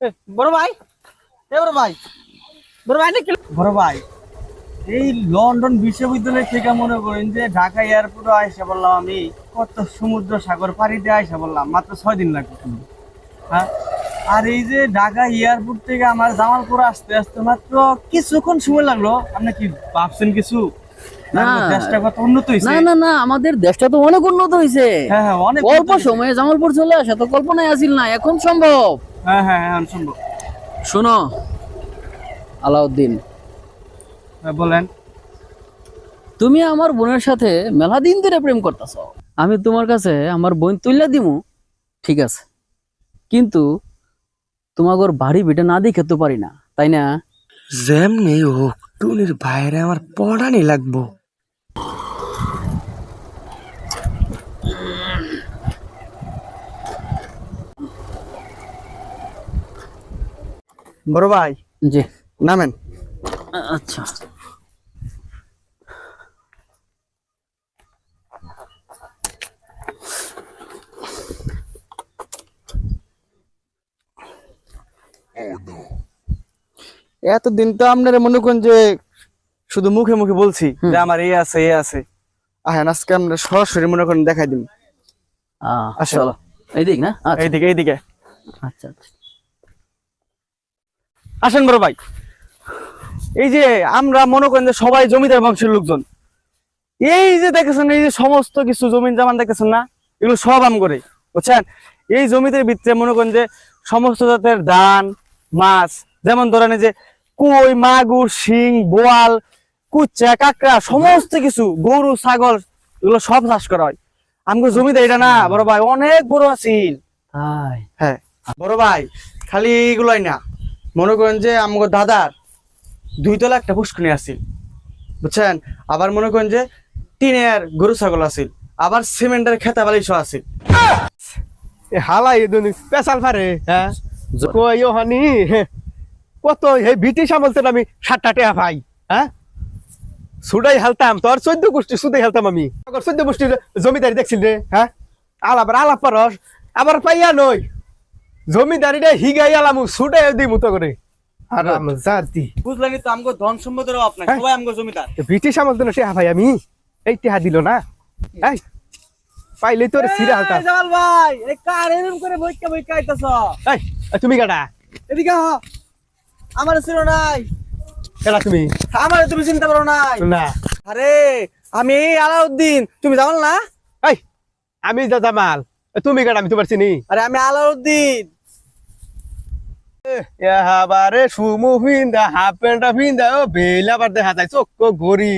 এ, বড় ভাই। এ বড় ভাই। বড় ভাই নাকি বড় ভাই এই লন্ডন বিশ্ববিদ্যালয় থেকে মনে করেন যে ঢাকা এয়ারপোর্টে আইসা বললাম আমি কত সমুদ্র সাগর পাড়ি দিয়ে আইসা বললাম মাত্র ছয় দিন লাগবে হ্যাঁ? আর এই যে ঢাকা এয়ারপোর্ট থেকে আমার জামালপুর আসতে আসতে মাত্র কিছুক্ষণ সময় লাগল। আপনি কি ভাবছেন কিছু? না। দেশটা কত উন্নত হয়েছে না না না আমাদের দেশটা তো অনেক উন্নত হয়েছে হ্যাঁ হ্যাঁ অল্প সময়ে জামালপুর চলে আসা তো কল্পনায় আসিল না এখন সম্ভব। হ্যাঁ হ্যাঁ হ্যাঁ সম্ভব শোনো। আলাউদ্দিন। হ্যাঁ, বলেন। তুমি আমার বোনের সাথে মেলা দিন ধরে প্রেম করতেছ। আমি তোমার কাছে আমার বোন তুললে দিমু ঠিক আছে। কিন্তু তোমাগর বাড়ি বেটা না দেখে তো পারি না তাই না? যেমনি হোক টুনির বাইরে আমার পড়ানি লাগবো। বড় ভাই? জি। নামেন। আচ্ছা। এতদিন তো আপনারা মনে করেন যে শুধু মুখে মুখে বলছি যে আমার এই আছে এ আছে। আহেন আজকে আমরা সরাসরি মনে করেন দেখাই দিন। চলো। এইদিক না? আচ্ছা। এইদিকে এইদিকে। আচ্ছা আচ্ছা। আসেন বড় ভাই। এই যে আমরা মনে করেন যে সবাই জমিদার বংশের লোকজন এই যে দেখেছেন এই যে সমস্ত কিছু জমিন জামান দেখেছেন না? এগুলো সব আম করে বুঝছেন? এই জমিদের ভিতরে মনে করেন যে সমস্ত জাতের ধান মাছ যেমন ধরেন এই যে কই মাগুর শিং বোয়াল কুচ্চা কাঁকড়া সমস্ত কিছু গরু ছাগল এগুলো সব চাষ করা হয়। আমগো জমিতে এটা না বড় ভাই অনেক বড় আছিল। হ্যাঁ বড় ভাই খালি এগুলোই না। মনে করেন যে আমগো দাদার দুইতলা একটা পুষ্কনি আছিল বুঝছেন? আবার মনে করেন যে টিনের গরু ছাগল আছিল আবার সিমেন্টের খেতা বালিশ আছিল। এ হালা দুনি পেশাল ফারে। হ্যাঁ? কই হানি কত হে ব্রিটিশ আমল থেকে আমি সাতটা টেহা পাই হ্যাঁ? সুডাই হালতাম তোর চোদ্দ গোষ্ঠী সুদাই হালতাম আমি। চোদ্দ গোষ্ঠীর জমিদারি দেখছিল রে হ্যাঁ? আলাপ আলাপ পারস আবার পাইয়া নই। জমিদারিটা হিগাই আলামু করে। জাতি। বুঝলেনি তো আমগো ধন সম্পদের অভাব নাই সবাই আমগো জমিদার। ব্রিটিশ আমল থেকে টেহা ভাই আমি এই টেহা দিল না। এই পাইলে তোর সিরা হালতাম জামাল ভাই এই কার এরকম করে বইকা বইকা আইতাছ? এই এই, তুমি গাডা এদিকে হ আমার ছিল নাই। কেডা তুমি? আমার তুমি চিন্তা করো নাই। না। আরে আমি আলাউদ্দিন তুমি জামাল না? এই আমি জামাল তুমি কেডা আমি তোমার চিনি। আরে আমি আলাউদ্দিন। এবারে সুমু ভিন্দা হাফ প্যান্টটা ভিন্দা ও বেল আবার দেখা যায় চোখ ঘড়ি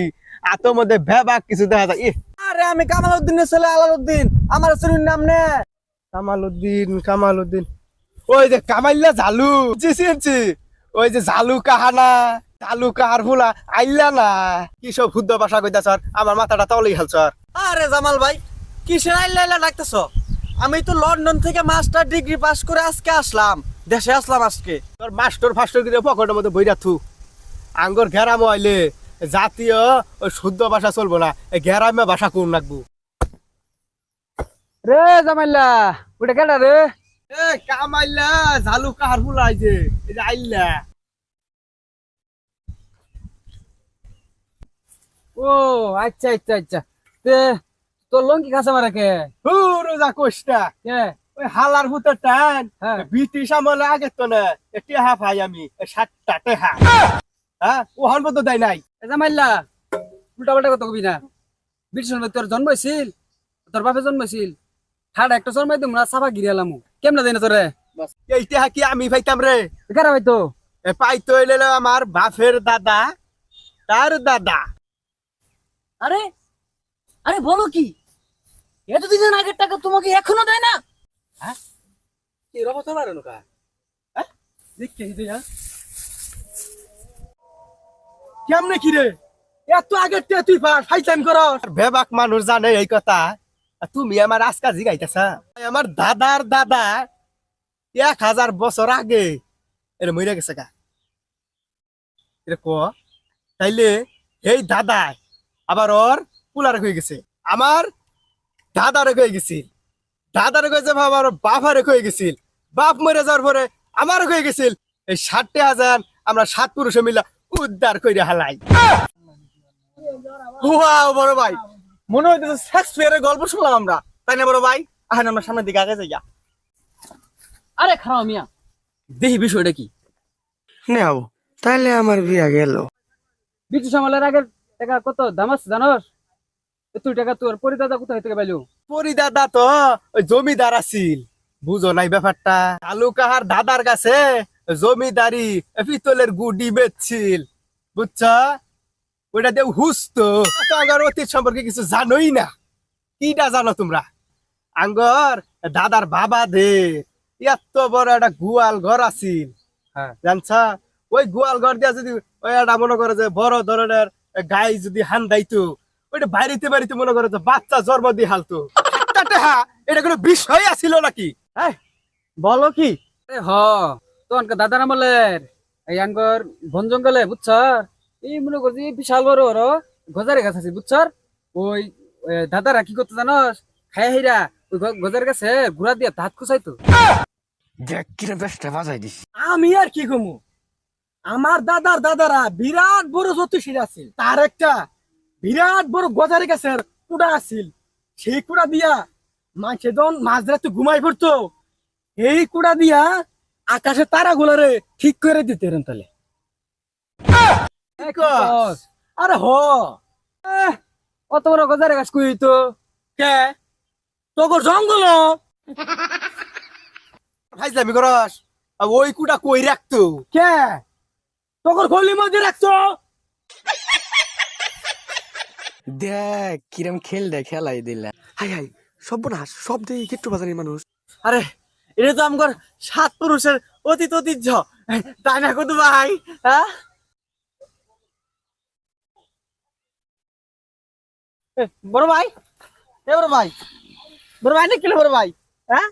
আতর মধ্যে ভেবাক কিছু দেখা যায়। আরে আমি কামাল উদ্দিনের ছেলে আলাউদ্দিন আমার চুরির নাম নে। কামাল উদ্দিন কামাল উদ্দিন ওই যে কামাইল্লা জালু চিনছি ওই যে জালু কাহানা জালু কাহার ফুলা আইলা না। কি সব শুদ্ধ ভাষা কইতা স্যার আমার মাথাটা তলেই হাল স্যার আরে জামাল ভাই কিসের আইলা আইলা ডাকতেছ? আমি তো লন্ডন থেকে মাস্টার ডিগ্রি পাস করে আজকে আসলাম। দেশে আসলাম আজকে। তোর মাস্টার ফাস্টার করে পকেটের মধ্যে বইরা থু। আঙ্গর ঘেরামো আইলে জাতীয় ওই শুদ্ধ ভাষা চলবো না। এই ঘেরামে ভাষা কোন রাখব রে জামাইল্লা ওটা কেডা রে। এ কামাইলা ঝালু কাহার ফুলা আইছে এই যে আইলা ও আচ্ছা আচ্ছা আচ্ছা। তে তোর লঙ্কি খাসা মারা কে? যা কোষ্টা। কে? ওই হালার ভূতের টান। হ্যাঁ। ব্রিটিশ আমলে আগে তো না টেহা পাই আমি সাতটা টেহা। হ্যাঁ ও হন মতো দেয় নাই। এ জামাইল্লা উল্টা পাল্টা কথা কবি না। ব্রিটিশ তোর জন্ম হয়েছিল তোর বাপে জন্ম হয়েছিল ঠাডা একটা জন্মাই দিম না সাফা গিরে এলাম। কেমনে দেয় না তোরে? এই টেহা কি আমি পাইতাম রে? কারা ভাই তো এ পাইতো এলে আমার বাপের দাদা তার দাদা। আরে আরে বলো কি? এতদিন আগের টাকা তোমাকে এখনও দেয় না? পারে হ্যাঁ? কেমনে কি রে? এত আগে তুই ফাইটাইম কর বেবাক মানুষ জানে এই কথা। তুমি আমার আজকা জিগাইতেছা। আমার দাদার দাদা এক হাজার বছর আগে এর মরে গেছে গা। এরে ক? তাইলে এই দাদা আবার ওর পুলার হয়ে গেছে। আমার দাদারে হয়ে গেছিল দাদারে হয়ে যাবে আমার বাপারে হয়ে গেছিল? বাপ মরে যাওয়ার পরে আমার হয়ে গেছিল? এই ষাটটি হাজার আমরা সাত পুরুষে মিলা উদ্ধার করে হালাই। ওয়াও বড় ভাই। মনে হইতেছে শেক্সপিয়ারের গল্প শুনলাম আমরা। তাই না বড় ভাই? আহেন আমরা সামনের দিকে আগে যাই আরে খারাপ মিয়া। দেখি বিষয়টা কি? নেও তাহলে আমার বিয়া গেল। বিটু সামালের আগে টাকা কত দাম আছে জানোস? তুই টাকা তোর পরিদাদা কোথায় থেকে পাইলু পরিদাদা তো ওই জমিদার আছিল। বুঝো নাই ব্যাপারটা? কালু কাহার দাদার কাছে জমিদারি পিতলের গুডি বেচছিল। বুঝছ? ওইটা দিয়ে হুস্ত আঙ্গর অতীত সম্পর্কে কিছু জানোই না। কিটা জানো তোমরা? আঙ্গর দাদার বাবা দে এত বড় একটা গুয়াল ঘর আছিল। হ্যাঁ। জানছা? ওই গুয়াল ঘর দিয়া যদি ওই একটা মনে করে যে বড় ধরনের গাই যদি হান দাইতো ওইটা বাড়িতে বাড়িতে মনে করে বাচ্চা জন্ম দিয়ে হালতো। একটা এটা কোনো বিষয় আছিল নাকি? বলো কি? হ তোর দাদার আমলের এই আনকর বন জঙ্গলে বুঝছর এই মনে করছি বিশাল বড় বড় গজারে গাছ আছে বুঝছর ওই দাদারা কি করতে জানোস খাই হেরা ওই গ- গজারের কাছে ঘুরা দিয়ে দাঁত খুঁচাইতো দেখ কিরে বেশটা বাজাই দিস। আমি আর কি কমু আমার দাদার দাদারা বিরাট বড় জ্যোতিষীর আছিল তার একটা বিরাট বড় গজারি গাছের কুড়া আছিল। সেই কুড়া দিয়া মাঝে যখন মাঝ রাতে ঘুমাই পড়তো। এই কুড়া দিয়া আকাশে তারা গুলারে ঠিক করে দিতে রেন তাহলে। আরে হ। অত বড় গজারে গাছ কুই তো কে? তোর জঙ্গল? ফাইজলামি করস। ওই কুটা কই রাখতো? কে? তোর গলির মধ্যে রাখছো দেখ, কিরম খেল দে খেলাই দিলা। হাই হাই, সর্বনাশ, সব দিয়ে কিট্টু বাজারের মানুষ। আরে, এটা তো আমার সাত পুরুষের অতীত ঐতিহ্য। তাই না কত ভাই? হ্যাঁ? বড় ভাই? এ, বড় ভাই? বড় ভাই না কিলো বড় ভাই। হ্যাঁ?